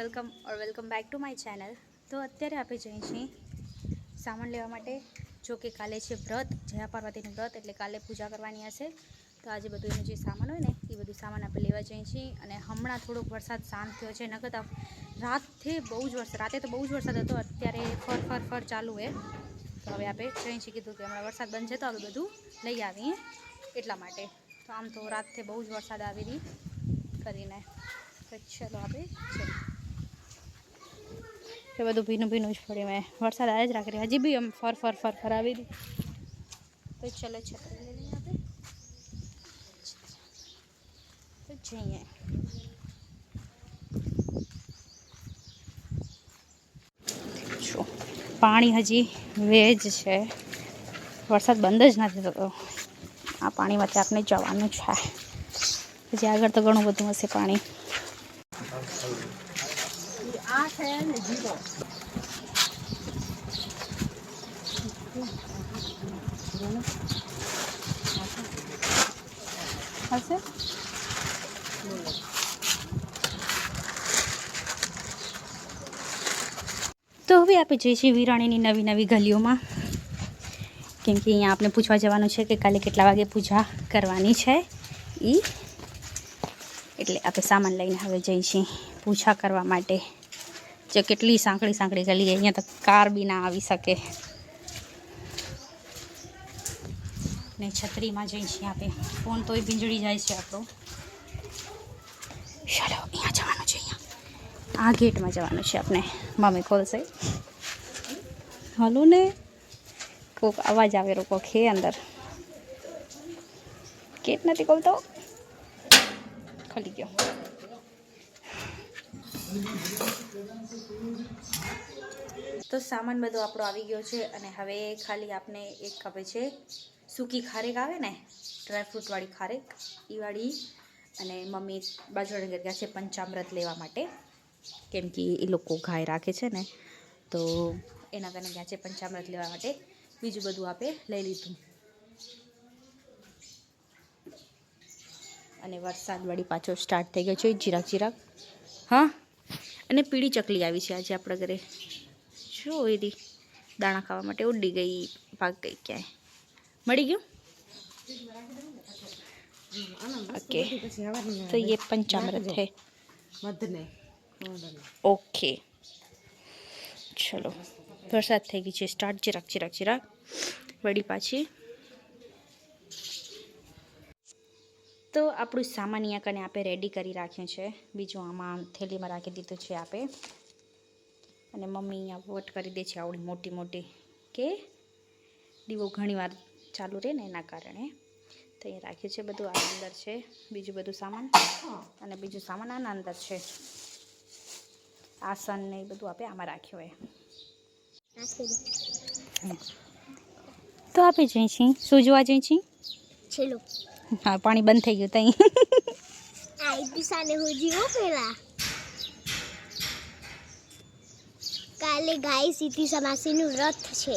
Welcome or welcome back to my channel. તો અત્યારે આપણે જઈએ છીએ સામાન લેવા માટે, જો કે કાલે છે વ્રત, જયા પાર્વતીનું વ્રત, એટલે કાલે પૂજા કરવાની હશે. તો આજે બધું એનું જે સામાન હોય ને, એ બધું સામાન આપણે લેવા જઈએ છીએ. અને હમણાં થોડોક વરસાદ શાંત થયો છે, નકર રાતથી બહુ જ વરસાદ, રાતે તો બહુ જ વરસાદ હતો, અત્યારે ફર ફર ફર ચાલુ હે. તો હવે આપણે જઈએ છીએ, કીધું કે હમણાં વરસાદ બંધ છે, તો હવે બધું લઈ આવીએ એટલા માટે. તો આમ તો રાતથી બહુ જ વરસાદ આવી રહી કરીને. તો ચલો આપણે ચલો એ બધું ભીનું ભીનું જ પડ્યું મેં વરસાદ આવે જ રાખી. રહી હજી બી આમ ફર ફર ફર ફર આવી રહી. તો ચલો છત્રી લઈ લઈએ આપણે. તો જઈએ. જો, પાણી હજી વેજ છે. વરસાદ બંધ જ નથી થતો. આ પાણીમાંથી આપણે જવાનું છે. હજી આગળ તો ઘણું બધું હશે પાણી આ છે ને જીરો હશે તો હવે આપણે છીએ વિરાણીની નવી નવી ગલીઓમાં. કેમ કે અહીંયા આપણે પૂછવા જવાનું છે કે કાલે કેટલા વાગે પૂજા કરવાની છે એ એટલે આપણે સામાન લઈને હવે છીએ પૂજા કરવા માટે. જો કેટલી સાંકળી સાંકળી ગલી અહીંયા તો કાર બી ના આવી શકે. ને છત્રીમાં જઈએ છીએ આપણે ફોન તોય ભીંજળી જાય છે આપણો. ચાલો, અહીંયા જવાનું છે, અહીંયા. આ ગેટમાં જવાનું છે આપણે. મમ્મી ખોલશે. હાલો ને. કોક અવાજ આવે, રોકો હે અંદર. ગેટ નથી ખોલતો? ખોલી ગયો. તો સામાન બધો આપણો આવી ગયો છે અને હવે ખાલી આપને એક ખબર છે. સૂકી ખારેક આવે ને ડ્રાયફ્રૂટવાળી ખારેક એ અને મમ્મી બાજુવાળા ગયા છે પંચામૃત લેવા માટે. કેમ કે એ લોકો ગાય રાખે છે ને, તો એના કારણે ગયા છે પંચામૃત લેવા માટે. બીજું બધું આપણે લઈ લીધું. અને વરસાદ વળી પાછો સ્ટાર્ટ થઈ ગયો છે જીરાક જીરાક હા? અને પીળી ચકલી આવી છે આજે આપણા ઘરે. જો એરી દાણા ખાવા માટે ઉડી ગઈ પાક ગઈ ક્યાંય. મળી ગયું ઓકે પછી હવાની તો ये पंचामृत है મધને ઓકે ચલો વરસાદ થઈ ગઈ છે સ્ટાર્ટ ચિરાગ ચિરાગ ચિરાગ વળી પાછી તો આપણું સામાન અહીંયા કને આપણે રેડી કરી રાખ્યું છે બીજું આમાં થેલીમાં રાખી દીધું છે આપણે અને મમ્મી અહીંયા વોટ કરી દે છે આવડી મોટી મોટી કે દીવો ઘણીવાર ચાલુ રહે ને એના કારણે. તો અહીંયા રાખ્યું છે બધું આ અંદર છે બીજું બધું સામાન. અને બીજું સામાન આના અંદર છે. આસન ને એ બધું આપણે આમાં રાખ્યું હોય. તો આપણે જઈ છીએ શું જોવા જઈ છીએ હા પાણી બંધ થઈ ગયું ત્યાં આ દિશાને હું જીવો પેલા? કાલે ગાય સીતી સમાસીનું રથ છે.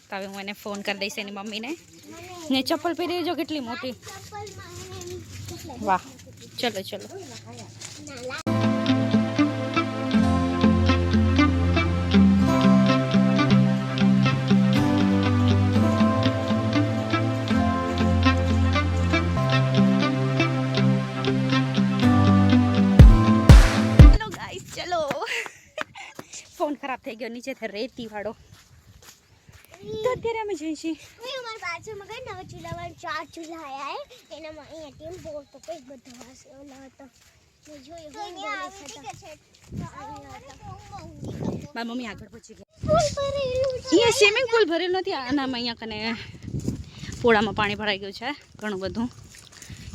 તો હવે હું એને ફોન કરી દઈશ એની મમ્મીને ને ચપ્પલ પહેરી લેજો કેટલી મોટી વાહ ચલો ચલો ચલો ગાઈસ ચલો ફોન ખરાબ થઈ ગયો નીચેથી રેતી વાળો તો અત્યારે અમે જઈશું અમારી બાજુમાં કઈ નવા ચૂલામાં ચાર ચૂલા આવ્યા હે. એનામાં અહીંયા ટીમ બોર તો કંઈક બધો હશે ઓલો હતો. મારી મમ્મી આગળ પહોંચી છે. અહીંયા સ્વિમિંગ પુલ ભરેલો નથી. આનામાં અહીંયા કને પોળામાં પાણી ભરાઈ ગયું છે. ઘણું બધું.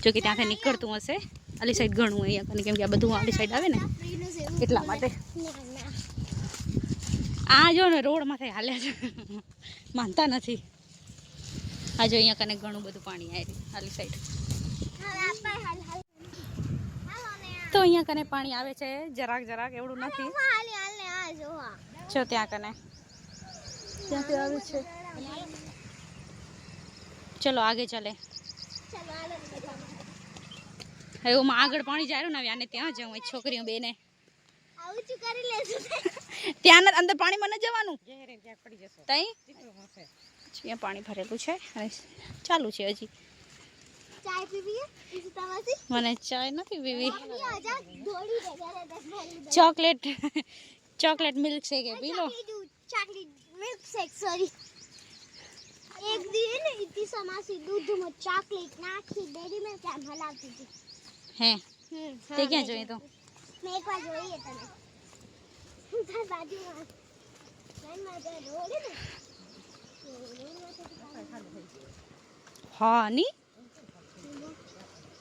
જો કે ત્યાંથી નીકળતું હશે. આલી સાઈડ ઘણું અહીંયા કને કેમ કે આ બધું આલી સાઈડ આવે ને. એટલા માટે. આ જો ને રોડ માથે હાલ્યા છે. માનતા નથી. આ જો અહીંયા કને ઘણું બધું પાણી આવી હાલી સાઈડ તો અહીંયા કને પાણી આવે છે જરાક જરાક એવડું નથી. જો ત્યાં કને. ત્યાંથી આવે છે. ચલો આગે ચાલે. બધા. આગળ પાણી જાય ને આને ત્યાં એ છોકરીઓ બેને. ત્યાં અંદર પાણી મને જવાનું? ત્યાં પાણી ભરેલું છે. ચાલુ છે હજી. મને ચાય નથી પીવી. ચોકલેટ ચોકલેટ મિલ્ક શેક પી લો ચોકલેટ મિલ્ક શેક સોરી. એક દી ને ઇતી સમાસી દૂધમાં ચોકલેટ નાખી ડેરી મિલ્ક આમ હલાવતી હે? તે ક્યાં જોઈએ તો? મેં એકવાર જોઈ એ તને હું તાર બાજુમાં લાઈનમાં તો રોડે ને હા ની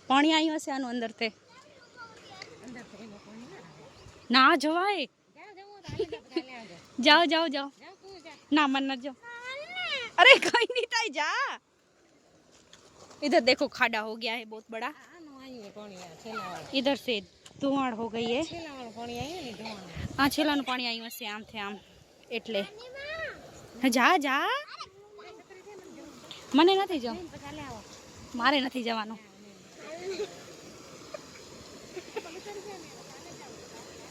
પાણી આવ્યું હશે આનું અંદર તે ના જવાય જાઓ જાઓ જાઓ ના मन न जाओ अरे कहीं नहीं ताई जा इधर देखो खाड़ा हो गया है बहुत बड़ा આનું આવ્યું પાણી આ છેલ્લાવાળું. इधर से तुवाड़ हो गई है पानी आई हसे आम थे आम एटले जा जा मने नहीं जाओ मारे नहीं जवा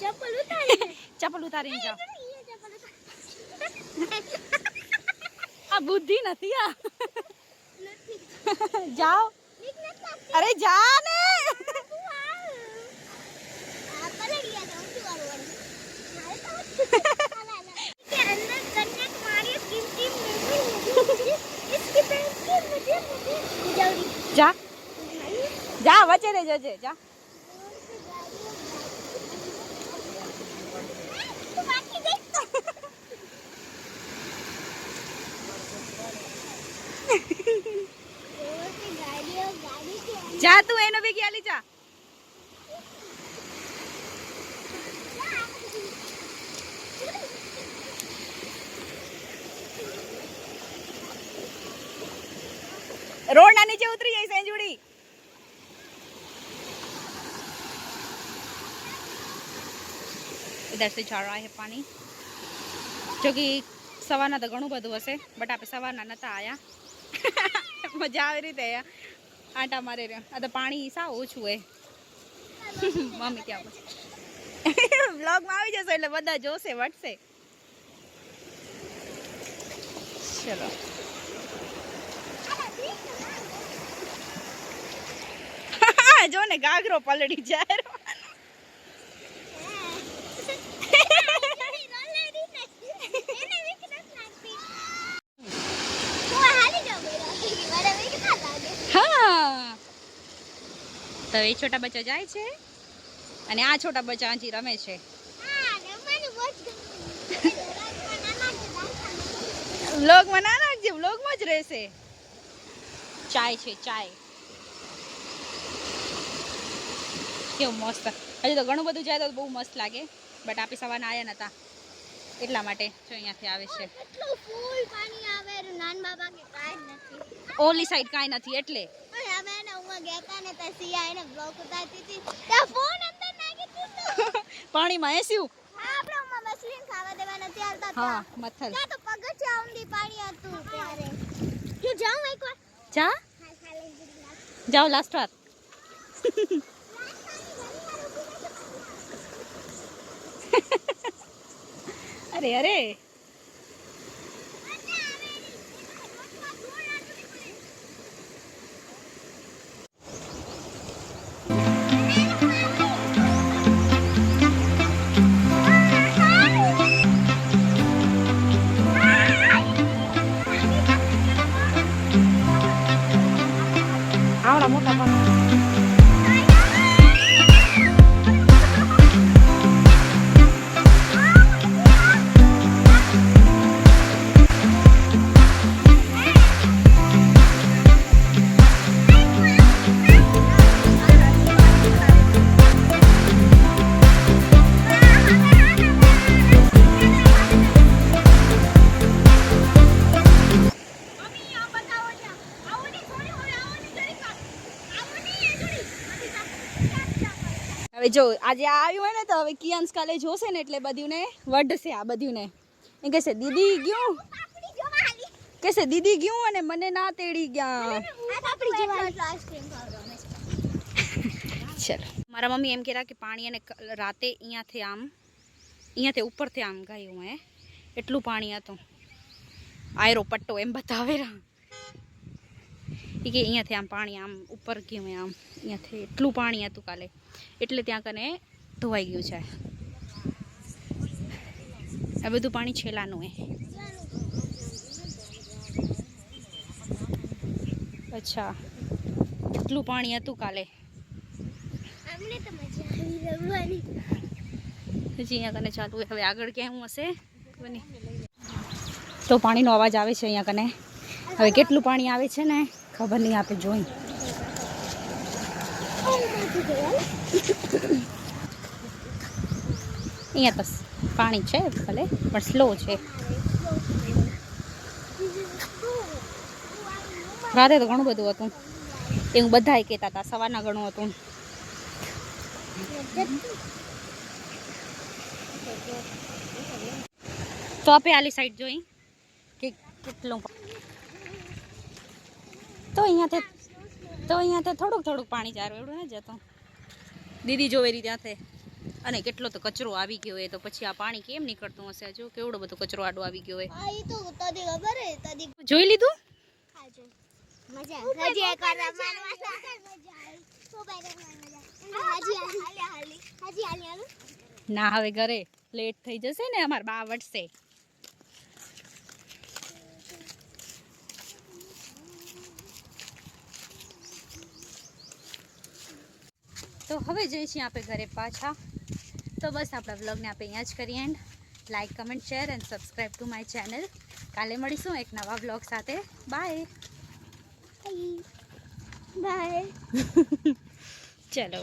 चप्पल उतारी चप्पल उतारी जाओ आ बुद्धि नहीं आ जाओ अरे जा जा जा। जा तू एन भी क्या जा। रोड नीचे उतरी है इधर से जा रहा है पानी जो कि સવારના તો ઘણું બધું હશે બટ આપણે સવારના નતા આયા મજા આવી રીતે આયા આંટા મારે રહ્યો આ તો પાણી સાવ ઓછું હોય મમ્મી ત્યાં બ્લોગમાં આવી જશે એટલે બધા જોશે વટશે ચલો જો ને ગાગરો પલળી જાય તો એ છોટા બચ્ચા જાય છે અને આ છોટા બચ્ચા હજી રમે છે. વ્લોગમાં ના નાખજે વ્લોગમાં જ રહેશે. ચાય છે ચાય. કેવું મસ્ત. હજી તો ઘણું બધું જાય તો બહુ મસ્ત લાગે બટ આપી સવારના આવ્યા નતા. એટલા માટે જો અહીંયાથી આવે છે. ઓલી સાઈડ કાંઈ નથી. એટલે. પાણીમાં એસ્યું હા મથલ. ત્યાં તો પગથિયા ઊંડી પાણી હતું ત્યારે. જો જાઉં એકવાર. જા. જાઓ લાસ્ટ વાર. અરે અરે. હવે જો, આજે આવ્યું હોય ને, તો હવે કિયાન્સ કાલે જોશે ને એટલે બધીને વઢશે આ બધીને. એ કહેશે, દીદી, ગયું? કહેશે, દીદી, ગયું? અને મને ના તેડી ગયા. ચલો. મારા મમ્મી એમ કહેતા કે પાણી અને રાતે અહીંયાથી આમ અહીંયાથી ઉપરથી આમ ગયું હે. એટલું પાણી હતું. આયરો પટ્ટો એમ બતાવે રા એ કે, અહીંયાથી આમ પાણી આમ ઉપર ગયું આમ. અહીંયાથી એટલું પાણી હતું કાલે. એટલે ત્યાં કને ધોવાઈ ગયું છે. આ બધું પાણી છેલ્લાનું એ અચ્છા. એટલું પાણી હતું કાલે? હજી અહીંયા કને ચાલુ. હવે આગળ ક્યાં હું હશે? તો પાણીનો અવાજ આવે છે અહીંયા કને. હવે કેટલું પાણી આવે છે ને? ખબર નહીં આપણે જોઈ. અહીંયા તો પાણી છે ભલે, પણ સ્લો છે. રાતે તો ઘણું બધું હતું. એ હું બધા કહેતા હતા, સવારના ઘણું હતું. તો આપે આલી સાઈડ જોઈ, કે કેટલું તો અહીંયાથી તો અહીંયાથી થોડુંક થોડુંક પાણી ચારું એવડું ને જતું. દીદી જોવે ત્યાં ત્યાંથી અને કેટલો તો કચરો આવી ગયો હોય તો પછી આ પાણી કેમ નીકળતું હશે? જો કેવડો બધો કચરો આડો આવી ગયો હોય. આ ઈ તો તદી ખબર હે તદી જોઈ લીધું? ના હવે ઘરે લેટ થઈ જશે ને અમારે બા વટશે તો હવે જઈએ છીએ આપણે ઘરે પાછા. તો બસ આપણા વ્લોગને આપણે અહીંયા જ કરીએ and like comment share and subscribe to my channel કાલે મળીશું એક નવા વ્લોગ સાથે. બાય બાય ચલો.